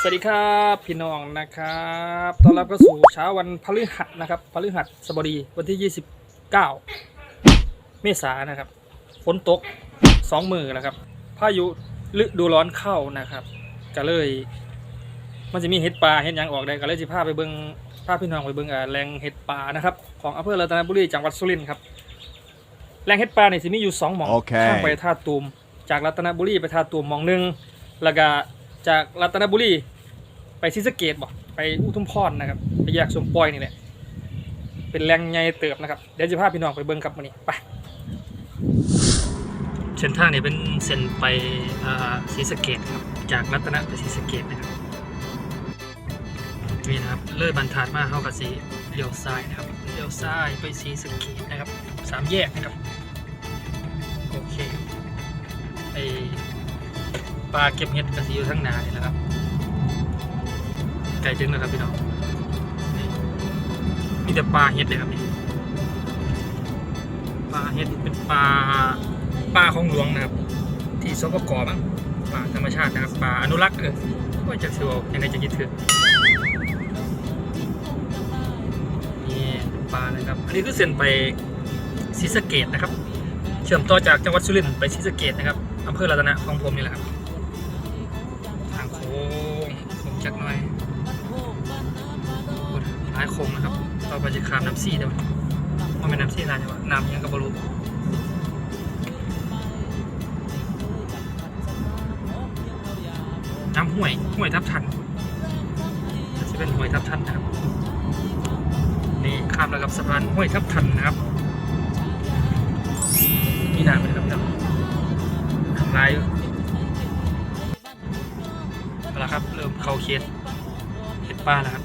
สวัสดีครับพี่น้องนะครับต้อนรับเข้าสู่เช้าวันพฤหัสนะครับพฤหัสบดีวันที่ 29 เมษายนนะครับฝนตกสองมือนะครับพายุฤดูร้อนเข้านะครับก็เลย มันจะมีเห็ดปลาเห็ดหยังออกได้ก็เลยจะพาไปเบิงพาพี่น้องไปเบิงอ่าแหล่งเห็ดปลานะครับของอำเภอรัตนบุรีจังหวัดสุรินทร์ครับแหล่งเห็ดปลาเนี่ยสิมีอยู่สองหม่องโอเคข้างไปท่าตูมจากรัตนบุรีไปท่าตูมหม่องหนึงแล้วก็ จากรัตนบุรีไปศรีสะเกดบอกไปอุทุมพรนะครับไปแยกสมปอยนี่แหละเป็นแรงใหญ่เติบนะครับเดี๋ยวจะพาพี่น้องไปเบิ้งครับวันนี้ไปเส้นทางนี้เป็นเส้นไปอ่าศรีสะเกดครับจากรัตนะไปศรีสะเกดนะครับนี่นะครับเลื่อยบรรทัดมาเข้ากับสีเลี้ยวซ้ายนะครับเลี้ยวซ้ายไปศรีสะเกดนะครับสามแยกนะครับโอเคไอ ปลาเก็บเห็ดกับสีอยู่ทั้งนาเนี่ยนะครับไก่จึงนะครับพี่น้องนี่มีแต่ปลาเห็ดเลยครับนี่ปลาเห็ดเป็นปลาปลาของหลวงนะครับ ที่สปกมั้งปลาธรรมชาตินะครับปลาอนุรักษ์เออว่าจะถือว่ายังไงจะคิดถึงนี่เป็นปลานะครับอันนี้คือเส้นไปศรีสะเกดนะครับ เชื่อมต่อจากจังหวัดสุรินทร์ไปศรีสะเกดนะครับอำเภอรัตนะของผมนี่แหละครับ โค้งจักหน่อยหลายโค้งนะครับ ต่อไปจะขามน้ำซี่เดี๋ยวมันเป็นน้ำซี่ลายใช่ปะน้ำยังกับบรูน้ำห้วยห้วยทับทันจะเป็นห้วยทับทันนะครับ นี่ข้ามแล้วกับสะพานห้วยทับทันนะครับมีน้ำไหมครับน้ำน้ำลาย อยู่เอาละครับ เริ่มเข้าเขตเขตป้าแล้วครับ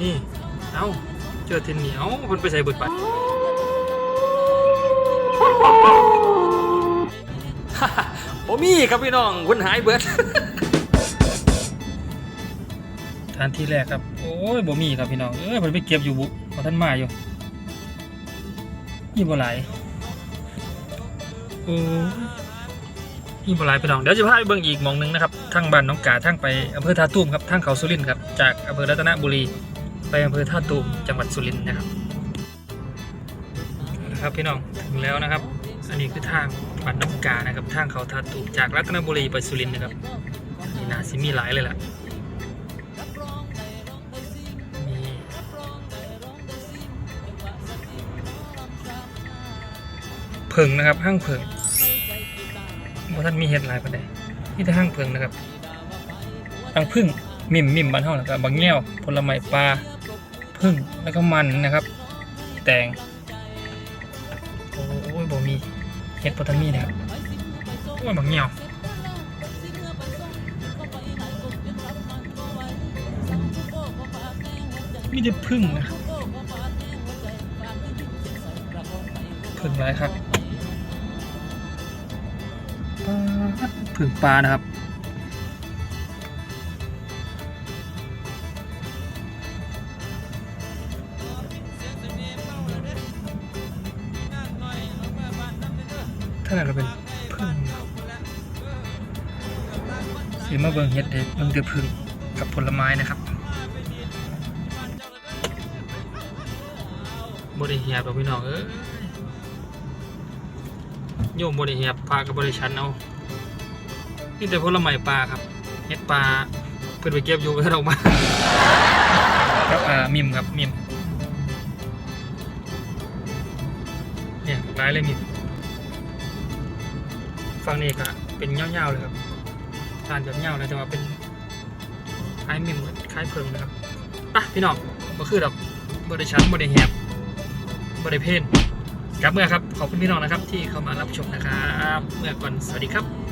นี่ เอ้า เจอเทนเหนียวคนไปใส่เบิดไปโอ้มีครับพี่น้องคนหายเบิดทานที่แรกครับ โอ้ยบ่มีครับพี่น้อง เอ้ยมันไปเก็บอยู่บุพอท่านมาอยู่ยี่บ่หลายโอ้ ยยี่บ่หลายพี่น้องเดี๋ยวจะพาไปเบิ่งอีกมองหนึงนะครับทางบ้านน้องกาทางไปอำเภอท่าตูมครับทางเขาสุรินทร์ครับจากอำเภอรัตนบุรี ไปอำเภอท่าตูมจังหวัดสุรินทร์นะครับเอาละครับพี่น้องถึงแล้วนะครับ อันนี้คือทางบ้านน้องกานะครับทางเขาท่าตูมจากรัตนบุรีไปสุรินทร์นะครับนี่นาซิมีหลายเลยล่ะเพิงนะครับห้างเพิง เพราะท่านมีเห็ดหลายประเด็นนี่แต่ห้างเพิงนะครับห้างพึ่งมิมมิมบ้านเฮาแล้วก็บางแง่วผลไม้ปลาพึ่งแล้วก็มันนะครับ แตงโอ้ยบ่มีเห็ดโพทันมีนะครับโอ้ยบางแง่วมีแต่พึ่งนะพึ่งไรครับ พึ่งปลานะครับ ถ้าเราเป็นพึ่งสีมาเบิ่งเห็ดเด็ดเบิ่งเดือพึ่งกับผลไม้นะครับบริเหียบอาพี่น้องเอ้ย โยมบริเหียบปลากับบริชันเอานี่แต่ผลไม้ปลาครับเห็ดปลาเพิ่นไปเก็บอยู่เพิ่นออกมาครับอ่ามิมครับมิมเนี่ยร้ายเลยมิมฝั่งนี้ก็เป็นเงาๆเลยครับทานแบบเงาเลยแต่ว่าเป็นคล้ายมิมคล้ายเพิงนะครับปะพี่น้องก็คือดอกบริชันบริแฮบบริเพน ครับเมื่อครับขอบคุณพี่น้องนะครับที่เข้ามารับชมนะครับ เมื่อก่อนสวัสดีครับ